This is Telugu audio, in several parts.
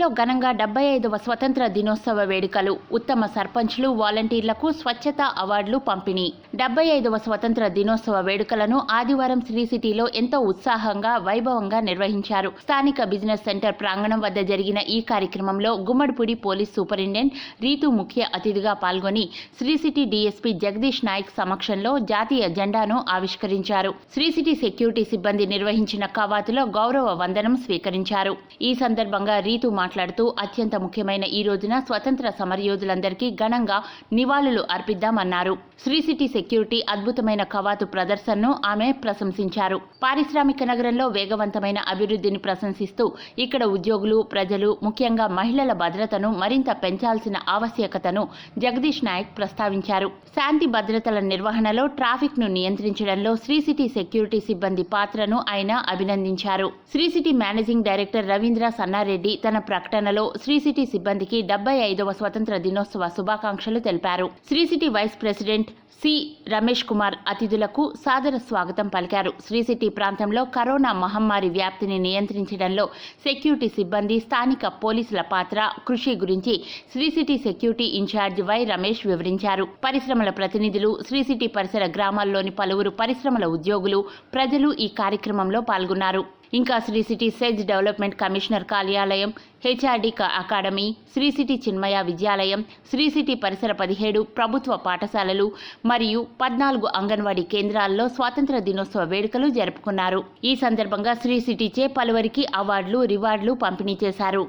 ఢిల్లీలో ఘనంగా డెబ్బై ఐదవ స్వతంత్ర దినోత్సవ వేడుకలు ఉత్తమ సర్పంచ్లు వాలంటీర్లకు స్వచ్ఛత అవార్డులు పంపిణీ. డెబ్బై ఐదవ స్వతంత్ర దినోత్సవ వేడుకలను ఆదివారం శ్రీ సిటీలో ఎంతో ఉత్సాహంగా వైభవంగా నిర్వహించారు. స్థానిక బిజినెస్ సెంటర్ ప్రాంగణం వద్ద జరిగిన ఈ కార్యక్రమంలో గుమ్మడిపూడి పోలీస్ సూపరింటెండెంట్ రీతు ముఖ్య అతిథిగా పాల్గొని శ్రీ సిటీ డీఎస్పీ జగదీష్ నాయక్ సమక్షంలో జాతీయ జెండాను ఆవిష్కరించారు. శ్రీ సిటీ సెక్యూరిటీ సిబ్బంది నిర్వహించిన కవాతులో గౌరవ వందనం స్వీకరించారు. ఈ సందర్భంగా రీతు మాట్లాడుతూ మాట్లాడుతూ అత్యంత ముఖ్యమైన ఈ రోజున స్వతంత్ర సమరయోధులందరికీ ఘనంగా నివాళులు అర్పిద్దామన్నారు. శ్రీ సిటీ సెక్యూరిటీ అద్భుతమైన కవాతు ప్రదర్శనను ఆమె ప్రశంసించారు. పారిశ్రామిక నగరంలో వేగవంతమైన అభివృద్ధిని ప్రశంసిస్తూ ఇక్కడ ఉద్యోగులు ప్రజలు ముఖ్యంగా మహిళల భద్రతను మరింత పెంచాల్సిన ఆవశ్యకతను జగదీష్ నాయక్ ప్రస్తావించారు. శాంతి భద్రతల నిర్వహణలో ట్రాఫిక్ను నియంత్రించడంలో శ్రీ సిటీ సెక్యూరిటీ సిబ్బంది పాత్రను ఆయన అభినందించారు. Sri City managing director Ravindra Sannareddy తన ప్రకటనలో శ్రీ సిటీ సిబ్బందికి డెబ్బై ఐదవ స్వతంత్ర దినోత్సవ శుభాకాంక్షలు తెలిపారు. Sri City vice president C. Ramesh Kumar అతిథులకు సాదర స్వాగతం పలికారు. శ్రీ సిటీ ప్రాంతంలో కరోనా మహమ్మారి వ్యాప్తిని నియంత్రించడంలో సెక్యూరిటీ సిబ్బంది స్థానిక పోలీసుల పాత్ర కృషి గురించి Sri City security incharge Y Ramesh వివరించారు. పరిశ్రమల ప్రతినిధులు శ్రీ సిటీ పరిసర గ్రామాల్లోని పలువురు పరిశ్రమల ఉద్యోగులు ప్రజలు ఈ కార్యక్రమంలో పాల్గొన్నారు. ఇంకా Sri City SEZ development commissioner కార్యాలయం HRD academy Sri City Chinmaya Vidyalayam Sri City పరిసర పదిహేడు ప్రభుత్వ పాఠశాలలు మరియు పద్నాలుగు అంగన్వాడీ కేంద్రాల్లో స్వాతంత్ర దినోత్సవ వేడుకలు జరుపుకున్నారు. ఈ సందర్భంగా శ్రీ సిటీచే పలువురికి అవార్డులు రివార్డులు పంపిణీ చేశారు.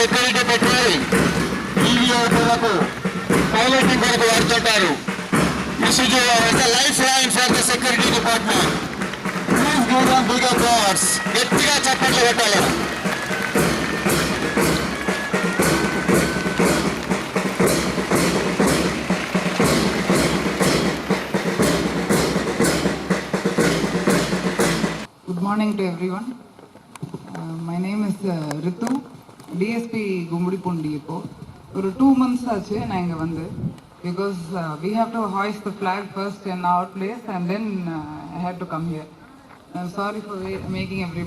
వస్తున్న సెక్యూరిటీ పెట్టి ఈవీఓలకు పైలటింగ్ కొరకు వాడుతుంటారు life line for the security department please give them big applause గట్టిగా చప్పట్లు కొట్టాలి Good morning to everyone. Uh, my name is uh, Ritu, DSP Gumbudipun இப்போது ஒரு டூ மந்த்ஸ் ஆச்சு நான் இங்கே வந்து. Because we have to hoist the flag first in our place and then I had to come here sorry for making everybody